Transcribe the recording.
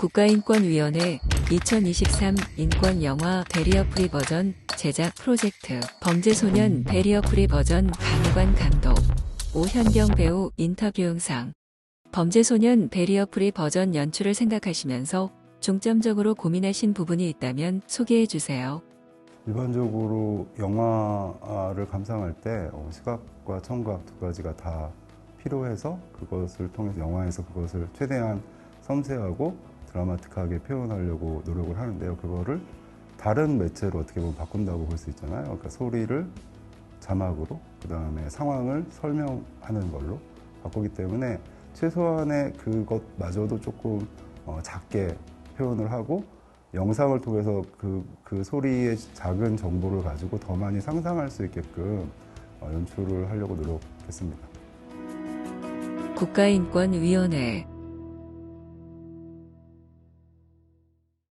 국가인권위원회 2023 인권영화 베리어 프리 버전 제작 프로젝트 범죄소년 베리어 프리 버전 강의관 감독 오현경 배우 인터뷰 영상 범죄소년 베리어 프리 버전 연출을 생각하시면서 중점적으로 고민하신 부분이 있다면 소개해 주세요. 일반적으로 영화를 감상할 때 어, 시각과 청각 두 가지가 다 필요해서 그것을 통해서 영화에서 그것을 최대한 섬세하고 드라마틱하게 표현하려고 노력을 하는데요. 그거를 다른 매체로 어떻게 보면 바꾼다고 볼 수 있잖아요. 그러니까 소리를 자막으로 그 다음에 상황을 설명하는 걸로 바꾸기 때문에 최소한의 그것마저도 조금 어, 작게 표현을 하고 영상을 통해서 그, 그 소리의 작은 정보를 가지고 더 많이 상상할 수 있게끔 어, 연출을 하려고 노력했습니다. 국가인권위원회